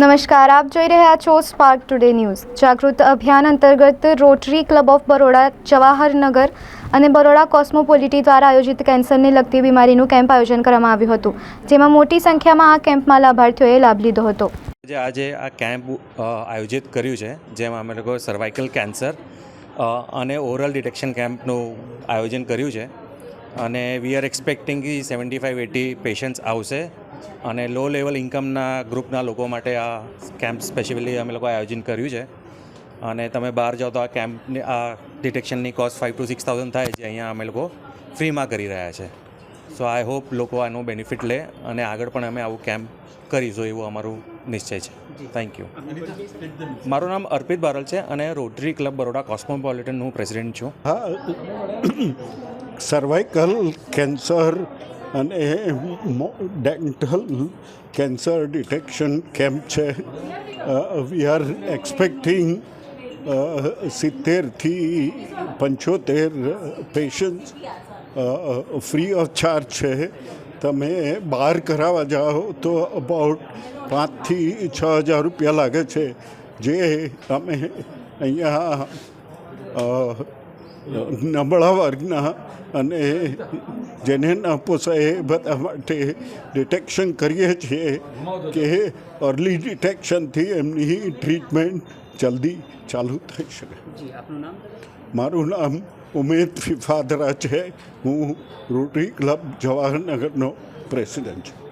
નમસ્કાર, આપ જોઈ રહ્યા છો સ્પાર્ક ટુડે ન્યૂઝ જાગૃત અભિયાન અંતર્ગત rotary club of Baroda Jawaharnagar અને બરોડા કોસ્મોપોલિટી દ્વારા આયોજિત કેન્સરને લગતી બીમારીનું કેમ્પ આયોજન કરવામાં આવ્યું હતું, જેમાં મોટી સંખ્યામાં આ કેમ્પમાં લાભાર્થીઓએ લાભ લીધો હતો. આજે આજે આ કેમ્પ આયોજિત કર્યું છે, જેમાં અમે લોકો સર્વાઇકલ કેન્સર અને ઓરલ ડિટેક્શન કેમ્પનું આયોજન કર્યું છે. અને we are expecting seventy five eighty patients આવશે. અને લો લેવલ ઇન્કમના ગ્રુપના લોકો માટે આ કેમ્પ સ્પેશિયલી અમે લોકો આયોજન કર્યું છે. અને તમે બહાર જાઓ તો આ કેમ્પની આ ડિટેક્શનની cost five to six thousand થાય છે અહીંયા અમે લોકો ફ્રીમાં કરી રહ્યા છે. સો આઈ હોપ લોકો આનો બેનિફિટ લે અને આગળ પણ અમે આવું કેમ્પ કરીશું એવું અમારું નિશ્ચય છે. થેન્ક યુ મારું નામ અર્પિત બારલ છે અને રોટરી ક્લબ બરોડા કોસ્મોપોલિટન હું પ્રેસિડેન્ટ છું. હા સર્વાઇકલ કેન્સર અને ડેન્ટલ કેન્સર ડિટેક્શન કેમ્પ છે. વી આર એક્સપેક્ટિંગ સિત્તેરથી પંચોતેર પેશન્ટ્સ ફ્રી ઓફ ચાર્જ છે. તમે બહાર કરાવવા જાઓ તો અબાઉટ પાંચથી છ હજાર રૂપિયા લાગે છે. જે અમે અહીંયા નબળા વર્ગના અને જેને ના પોસાય એ બધા માટે ડિટેક્શન કરીએ છીએ કે અર્લી ડિટેક્શનથી એમની ટ્રીટમેન્ટ જલ્દી ચાલુ થઈ શકે. મારું નામ ઉમેદ ફિફાદરા છે. હું રોટરી ક્લબ જવાહરનગરનો પ્રેસિડેન્ટ છું.